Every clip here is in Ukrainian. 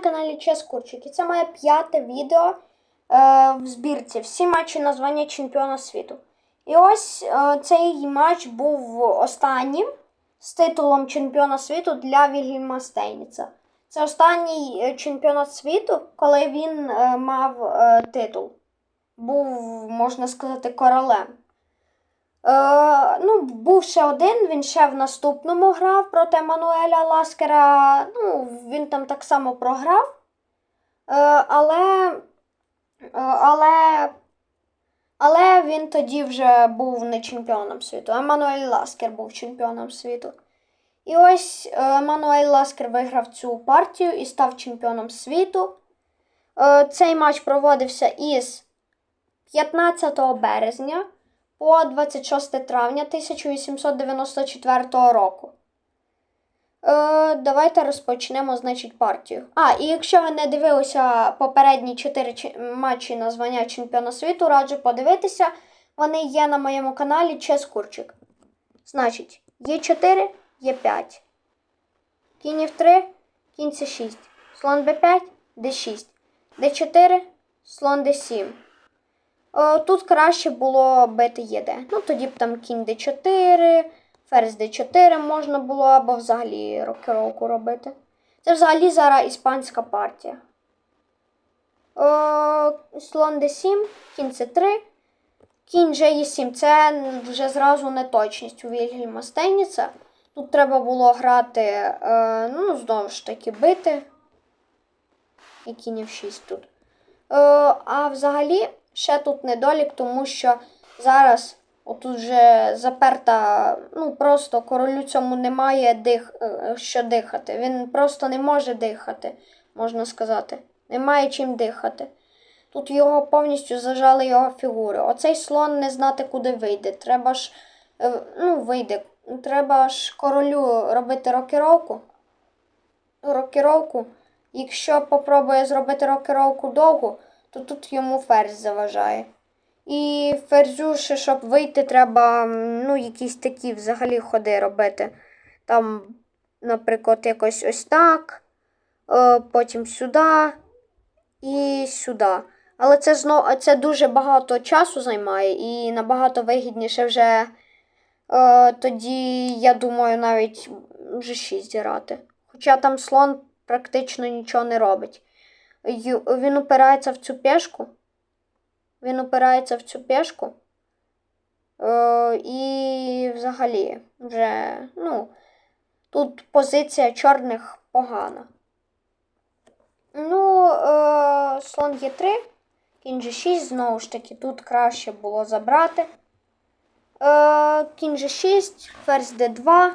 на каналі Чес Курчик. І це моє п'яте відео е, в збірці. Всі матчі на звання чемпіона світу. І ось е, цей матч був останнім з титулом чемпіона світу для Вільгельма Стейніца. Це останній е, чемпіонат світу, коли він е, мав е, титул. Був, можна сказати, королем. Е, ну, був ще один, він ще в наступному грав проти Мануеля Ласкера. Ну, він там так само програв. Е, але, е, але, але він тоді вже був не чемпіоном світу, а Мануель Ласкер був чемпіоном світу. І ось е, Ласкер виграв цю партію і став чемпіоном світу. Е, цей матч проводився із 15 березня по 26 травня 1894 року. Е, давайте розпочнемо, значить, партію. А, і якщо ви не дивилися попередні 4 чи- матчі на звання чемпіона світу, раджу подивитися. Вони є на моєму каналі Чес Курчик. Значить, є 4, є 5. Кінь F3, кінь С6. Слон Б5, Д6. Д4, слон Д7. Е, Тут краще було бити ЄД. Ну, тоді б там кінь Д4, ферзь Д4 можна було, або взагалі рокировку робити. Це взагалі зараз іспанська партія. Е, Слон Д7, кінь С3, кінь Ж7. Це вже зразу неточність у Вільгельма Стейніца. Тут треба було грати, е, ну, знову ж таки, бити. І кінь F6 тут. А взагалі, ще тут недолік, тому що зараз отут вже заперта, ну просто королю цьому немає дих, е, що дихати. Він просто не може дихати, можна сказати. Немає чим дихати. Тут його повністю зажали його фігури. Оцей слон не знати, куди вийде. Треба ж, е, ну, вийде. Треба ж королю робити рокіровку. Рокіровку. Якщо попробує зробити рокіровку довгу, то тут йому ферзь заважає. І ферзю, ще, щоб вийти, треба ну, якісь такі взагалі ходи робити. Там, наприклад, якось ось так, е, потім сюди і сюди. Але це знов, це дуже багато часу займає і набагато вигідніше вже е, тоді, я думаю, навіть вже 6 грати. Хоча там слон практично нічого не робить. Він опирається в цю пешку. Він опирається в цю пешку. Е, і взагалі вже, ну, тут позиція чорних погана. Ну, е, слон Є3, кінь G6, знову ж таки, тут краще було забрати. Е, кінь G6, ферзь D2,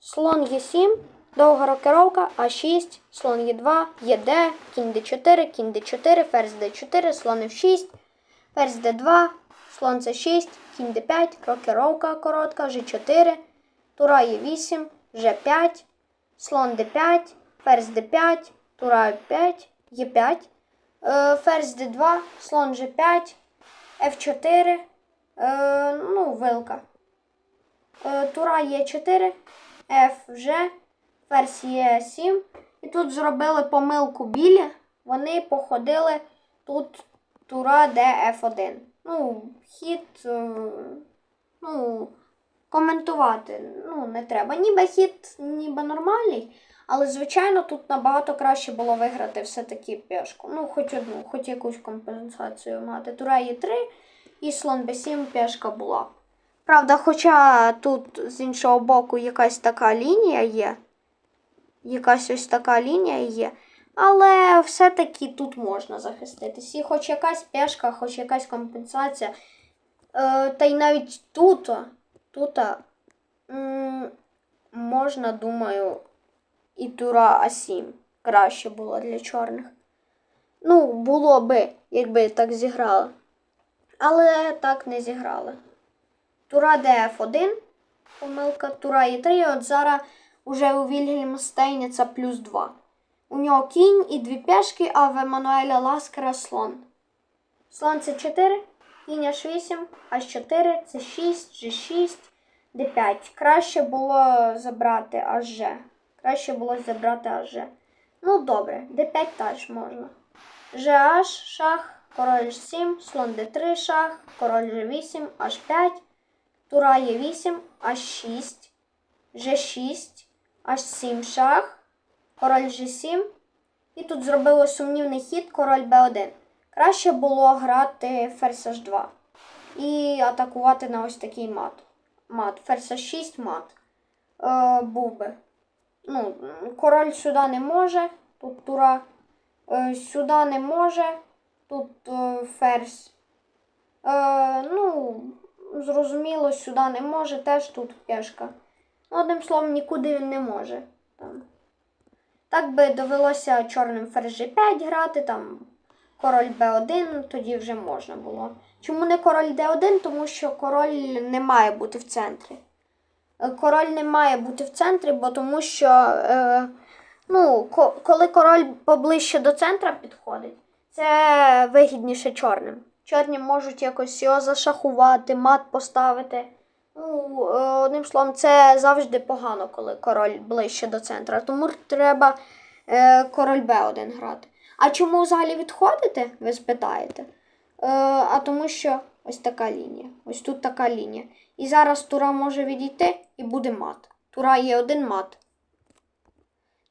слон Е7, довга рокировка, А6, слон Е2, Е9, кінь Д4, кінь Д4, ферзь Д4, слон F6, ферзь Д2, слон С6, кінь Д5, рокировка коротка, Ж4, тура Е8, Ж5, слон Д5, ферзь Д5, тура Е5, Е5, е, ферзь Д2, слон Ж5, F4, е, ну, вилка. Е, тура Е4, F вже, ферзь Е7. І тут зробили помилку білі. Вони походили тут тура ДФ1. Ну, хід, е, ну, коментувати ну, не треба. Ніби хід, ніби нормальний, але, звичайно, тут набагато краще було виграти все-таки пешку. Ну, хоч одну, хоч якусь компенсацію мати. Тура Е3 і слон Б7 пешка була. Правда, хоча тут з іншого боку якась така лінія є. Якась ось така лінія є. Але все-таки тут можна захиститись. І хоч якась пешка, хоч якась компенсація. Е, та й навіть тут, тут м, можна, думаю, і тура А7 краще було для чорних. Ну, було би, якби так зіграли. Але так не зіграли. Тура ДФ1, помилка, тура Е3, от зараз уже у Вільгельма Стейніца плюс 2. У нього кінь і дві пешки, а в Еммануеля Ласкера слон. Слон С4, кінь H8, H4, С6, G6, Д5. Краще було забрати аж Краще було забрати аж. Ну, добре, d5 теж можна. GH, шах, король H7, слон d3, шах, король G8, H5, тура Е8, H6, G6, H7 шах, король G7. І тут зробили сумнівний хід король b1. Краще було грати ферзь h2 і атакувати на ось такий мат. Мат. Ферзь h6 мат. Е, був би. Ну, король сюди не може, тут тура. Е, сюди не може, тут е, ферзь. Е, ну, зрозуміло, сюди не може, теж тут пешка. Одним словом, нікуди він не може. Там. Так би довелося чорним ферзь G5 грати, там король b1, тоді вже можна було. Чому не король d1? Тому що король не має бути в центрі. Е, Король не має бути в центрі, бо тому що е, ну, ко- коли король поближче до центра підходить, це вигідніше чорним. Чорні можуть якось його зашахувати, мат поставити. Ну, е, одним словом, це завжди погано, коли король ближче до центра. Тому треба е, король Б1 грати. А чому взагалі відходити, ви спитаєте? Е, а тому що ось така лінія. Ось тут така лінія. І зараз тура може відійти і буде мат. Тура є один мат.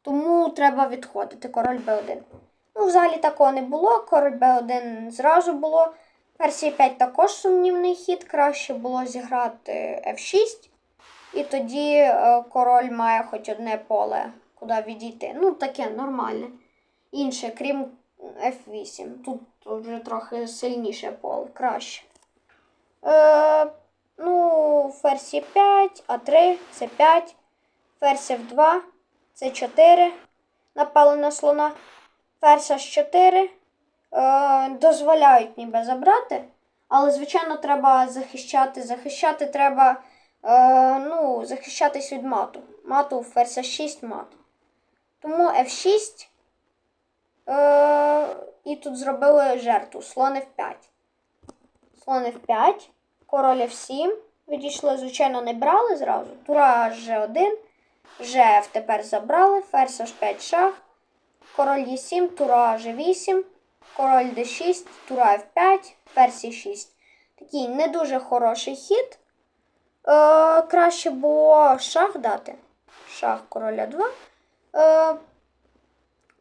Тому треба відходити король Б1. Ну, взагалі такого не було. Король Б1 зразу було. Версії 5 також сумнівний хід. Краще було зіграти F6. І тоді е, король має хоч одне поле, куди відійти. Ну, таке нормальне. Інше, крім F8. Тут вже трохи сильніше поле, краще. Е, ну, ферзь 5, А3, С5, ферзь F2, С4. Напали на слона. Ферзь H4. Е, дозволяють ніби забрати. Але, звичайно, треба захищати. Захищати треба. Е, ну, захищатись від мату. Мату ферзь 6 мат. Тому F6. Е, і тут зробили жертву. Слон F5. Слон F5. Король F7. Відійшли, звичайно, не брали зразу. Тура G1. G тепер забрали. Ферзь H5 шах. Король Е7, тура G8. Король D6, тура F5, ферзь E6. Такий не дуже хороший хід. Е, краще було шах дати. Шах короля 2. Е,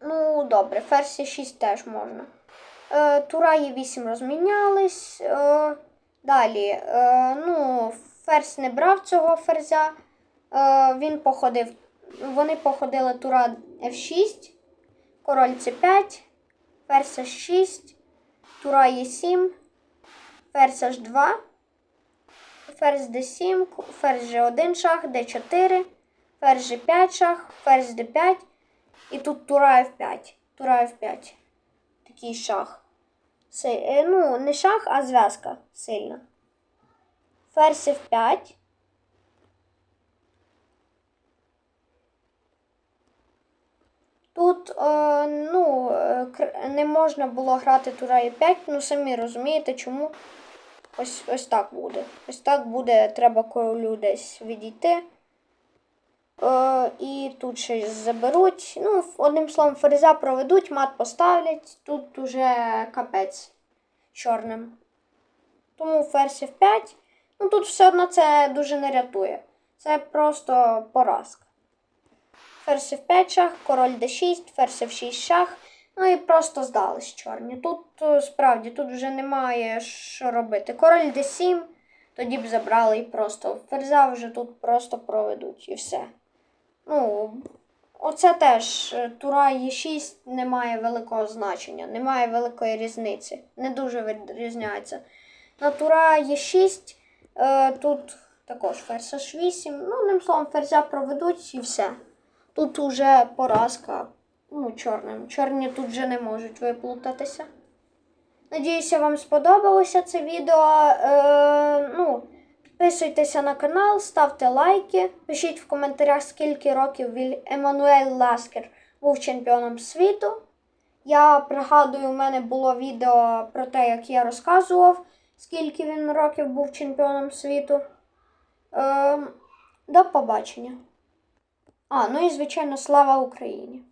ну, добре, ферзь E6 теж можна. Е, тура Е8 розмінялись. Е, далі. Е, ну, ферзь не брав цього ферзя. Е, він походив. Вони походили тура F6, король C5, ферзь H6, тура Е7, ферзь H2, ферзь D7, ферзь G1 шах, D4, ферзь G5 шах, ферзь D5 і тут тура F5. Тура F5. Такий шах. Е, ну, не шах, а зв'язка сильна. Ферзь F5. Е, ну, е, не можна було грати тура і 5, ну самі розумієте, чому. Ось, ось так буде. Ось так буде, треба королю десь відійти. Е, і тут щось заберуть. Ну, одним словом, ферзя проведуть, мат поставлять. Тут уже капець чорним. Тому ферзь F5. Ну тут все одно це дуже не рятує. Це просто поразка. Ферзь F5 шах, король D6, ферзь F6 шах. Ну і просто здались чорні. Тут е, справді тут вже немає що робити. Король D7, тоді б забрали і просто ферзя вже тут просто проведуть і все. Ну, оце теж е, тура Е6 не має великого значення, немає великої різниці. Не дуже відрізняється. На тура Е6 е, тут також ферзь H8. Ну, одним словом, ферзя проведуть і все. Тут уже поразка ну, чорним. Чорні тут вже не можуть виплутатися. Надіюся, вам сподобалося це відео. Е, ну, підписуйтеся на канал, ставте лайки, пишіть в коментарях, скільки років Еммануель Ласкер був чемпіоном світу. Я пригадую, у мене було відео про те, як я розказував, скільки він років був чемпіоном світу. Е, до побачення. А, ну і звичайно, слава Україні.